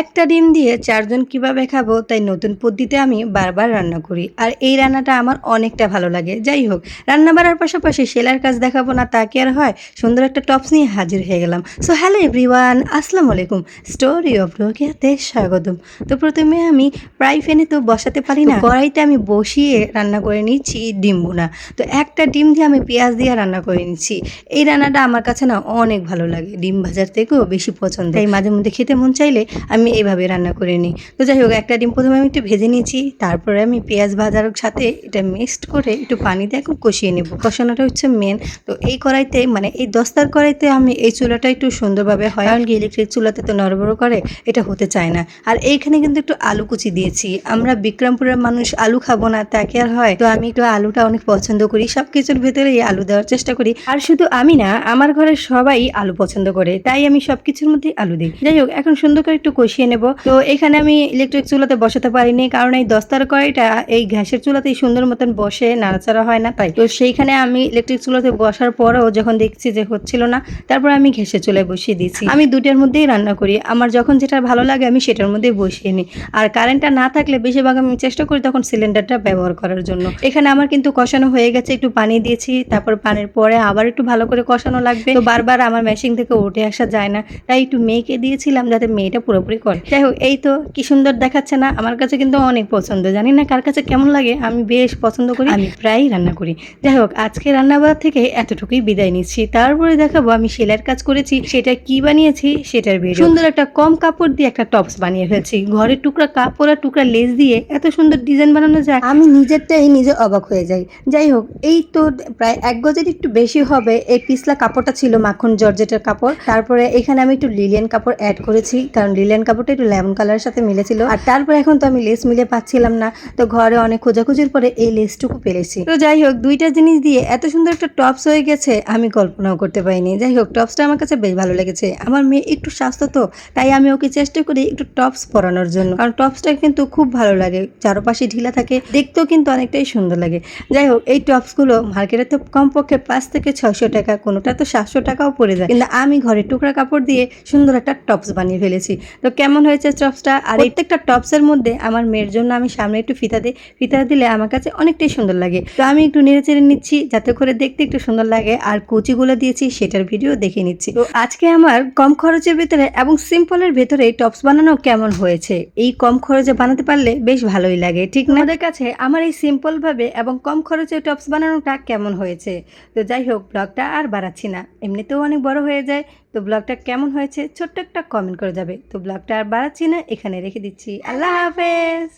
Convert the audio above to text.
একটা ডিম দিয়ে চারজন কীভাবে খাব তাই নতুন পদ্ধতিতে আমি বারবার রান্না করি। আর এই রান্নাটা আমার অনেকটা ভালো লাগে। যাই হোক রান্না বাড়ার পাশাপাশি সেলার কাজ দেখাবো না তা কি আর হয়? সুন্দর একটা টপস নিয়ে হাজির হয়ে গেলাম। সো হ্যালো এভরিওয়ান আসসালামু আলাইকুম। স্টোরি অফ রোকিয়াতে স্বাগতম। তো প্রথমে আমি প্রায় ফেনে তো বসাতে পারি না কড়াইতে আমি বসিয়ে রান্না করে নিচ্ছি ডিম বোনা। তো একটা ডিম দিয়ে আমি পেঁয়াজ দিয়ে রান্না করে নিচ্ছি। এই রান্নাটা আমার কাছে না অনেক ভালো লাগে। ডিম ভাজার থেকেও বেশি পছন্দ। তাই মাঝে মধ্যে খেতে মন চাইলে আমি এইভাবে রান্না করে নিই। তো যাই হোক, একটা ডিম প্রথমে আমি একটু ভেজে নিয়েছি, তারপরে আমি পেঁয়াজ ভাজার সাথে এটা মিক্সড করে একটু পানি দিয়ে এখন কষিয়ে নেব। কষানোটা হচ্ছে মেন তো এই কড়াইতে মানে এই দস্তার কড়াইতে আমি এই চুলাটা একটু সুন্দরভাবে হয়। কারণ কি ইলেকট্রিক চুলাতে তো নড়বড় করে, এটা হতে চায় না। আর এইখানে কিন্তু একটু আলু কুচি দিয়েছি। আমরা বিক্রমপুরের মানুষ, আলু খাব না তাকে আর হয়? তো আমি একটু আলুটা অনেক পছন্দ করি। সব কিছুর ভেতরে আলু দেওয়ার চেষ্টা করি। আর শুধু আমি না, আমার ঘরের সবাই আলু পছন্দ করে। তাই আমি সব কিছুর মধ্যে আলু দিই। যাই হোক, এখন সুন্দর করে একটু কষিয়ে নেব। তো এখানে আমি ইলেকট্রিক চুলাতে বসাতে পারিনি, কারণ এই দস্তার কড়াইটা এই গ্যাসের চুলাতেই সুন্দর মতন বসে, নাড়াচাড়া হয় না, তাই। তো সেইখানে আমি ইলেকট্রিক চুলাতে বসার পরেও যখন দেখছি যে হচ্ছিল না, তারপর আমি ঘেসে চুলায় বসিয়ে দিয়েছি। আমি দুটার মধ্যেই রান্না করি, আমার যখন যেটা ভালো লাগে আমি সেটার মধ্যেই বসিয়ে নিই। আর কারেন্টটা না থাকলে বেশিরভাগ আমি চেষ্টা করি তখন সিলিন্ডারটা ব্যবহার করার জন্য। এখানে আমার কিন্তু কষানো হয়ে গেছে, একটু পানি দিয়েছি, তারপর পানির পরে আবার একটু ভালো করে কষানো লাগবে। তো বারবার আমার মেশিন থেকে উঠে আসা যায় না, তাই একটু মেয়েকে দিয়েছিলাম যাতে মেয়েটা পুরোপুরি করে। যাই হোক এই তো কি সুন্দর দেখাচ্ছে না আমার কাছে কিন্তু অনেক পছন্দ। জানি না কার কাছে কেমন লাগে আমি বেশ পছন্দ করি আমি প্রায়ই রান্না করি। যাই হোক আজকে রান্নাবাড়া থেকে এতটুকুই বিদায় নিচ্ছি। তারপরে দেখাবো আমি সেলাইয়ের কাজ করেছি সেটা কি বানিয়েছি সেটার ভিডিও সুন্দর একটা কম কাপড় দিয়ে একটা টপস বানিয়ে ফেলছি। ঘরের টুকরা কাপড় আর টুকরা লেস দিয়ে এত সুন্দর ডিজাইন বানানো যায় আমি নিজেরটাই নিজে অবাক হয়ে যাই। যাই হোক এই তো প্রায় এক গজের একটু বেশি হবে এই পিছলা কাপড়টা ছিল মাখন জর্জেটের কাপড়। তারপরে এখানে আমি একটু লিলিয়ান কাপড় অ্যাড করেছি কারণ লিলিয়ান কাপড়টা একটু লেমন কালারের সাথে মিলেছিল। আর তারপরে এখন তো আমি লেস মিলে পাচ্ছিলাম না। তো ঘরে অনেক খোঁজাখুঁজির পরে এই লেসটুকু পেরেছি। তো যাই হোক, দুইটা জিনিস দিয়ে এত সুন্দর একটা টপস হয়ে গেছে, আমি কল্পনাও করতে পারিনি। যাই হোক টপসটা আমার কাছে বেশ ভালো লেগেছে। আমার মেয়ে একটু স্বাস্থ্য তো, তাই আমি ওকে চেষ্টা করি একটু টপস পরানোর জন্য। কারণ টপসটা কিন্তু খুব ভালো লাগে, চারপাশে ঢিলা থাকে, দেখতেও কিন্তু অনেকটাই সুন্দর লাগে। যাই হোক, এই টপসগুলো মার্কেটে তো কমপক্ষে পাঁচ থেকে ছয়শো টাকা, কোনোটা তো সাতশো টাকাও পড়ে যায়। কিন্তু আমি ঘরে টুকরা কাপড় দিয়ে সুন্দর একটা টপস বানিয়ে ফেলেছি। তো কেমন হয়েছে টপসটা আর প্রত্যেকটা টপসের মধ্যে আমার মেয়ের জন্য আমি সামনে একটু ফিতা দিই। ফিতা দিলে আমার কাছে অনেকটাই সুন্দর লাগে। তো আমি একটু নেড়ে চেড়ে নিচ্ছি যাতে করে দেখতে একটু সুন্দর লাগে। আর কুচিগুলো দিয়েছি, সেটার ভিডিও দেখে নিচ্ছি। তো আজকে আমার কম খরচের ভেতরে এবং সিম্পলের ভেতরে টপস বানানো কেমন হয়েছে? এই কম খরচে বানাতে পারলে বেশ ভালোই লাগে, ঠিক না? আমাদের কাছে আমার এই সিম্পল ভাবে এবং কম খরচে টপস বানানোটা কেমন হয়েছে? তো যাই হোক, ব্লগটা আর বাড়াচ্ছি না। এমনিতেও অনেক বড় হয়ে যায় তো ব্লগটা কেমন হয়েছে ছোট্ট একটা কমেন্ট করে যাবে। তো ব্লগটা আর বাড়াচ্ছি না, এখানে রেখে দিচ্ছি। আল্লাহ হাফেজ!